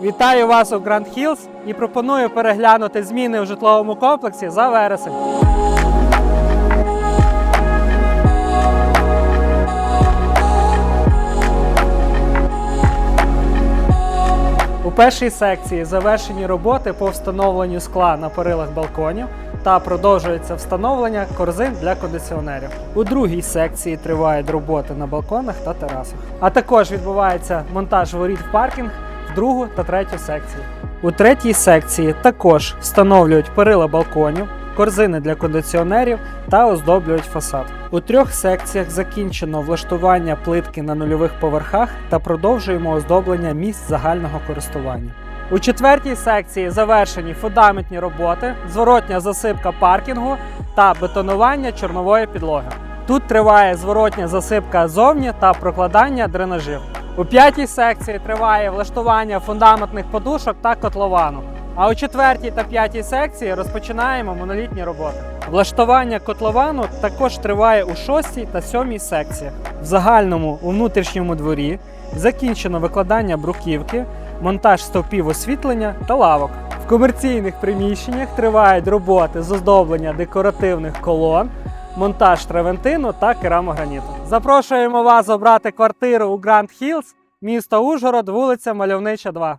Вітаю вас у Гранд Хілз і пропоную переглянути зміни у житловому комплексі за вересень. У першій секції завершені роботи по встановленню скла на перилах балконів та продовжується встановлення корзин для кондиціонерів. У другій секції тривають роботи на балконах та терасах. А також відбувається монтаж воріт в паркінг в другу та третю секції. У третій секції також встановлюють перила балконів, корзини для кондиціонерів та оздоблюють фасад. У трьох секціях закінчено влаштування плитки на нульових поверхах та продовжуємо оздоблення місць загального користування. У четвертій секції завершені фундаментні роботи, зворотня засипка паркінгу та бетонування чорнової підлоги. Тут триває зворотня засипка зовні та прокладання дренажів. У п'ятій секції триває влаштування фундаментних подушок та котловану. А у четвертій та п'ятій секції розпочинаємо монолітні роботи. Влаштування котловану також триває у шостій та сьомій секціях. В загальному у внутрішньому дворі закінчено викладання бруківки, монтаж стовпів освітлення та лавок. В комерційних приміщеннях тривають роботи з оздоблення декоративних колон, монтаж тревентину та керамограніту. Запрошуємо вас обрати квартиру у Гранд Хілз, місто Ужгород, вулиця Мальовнича 2.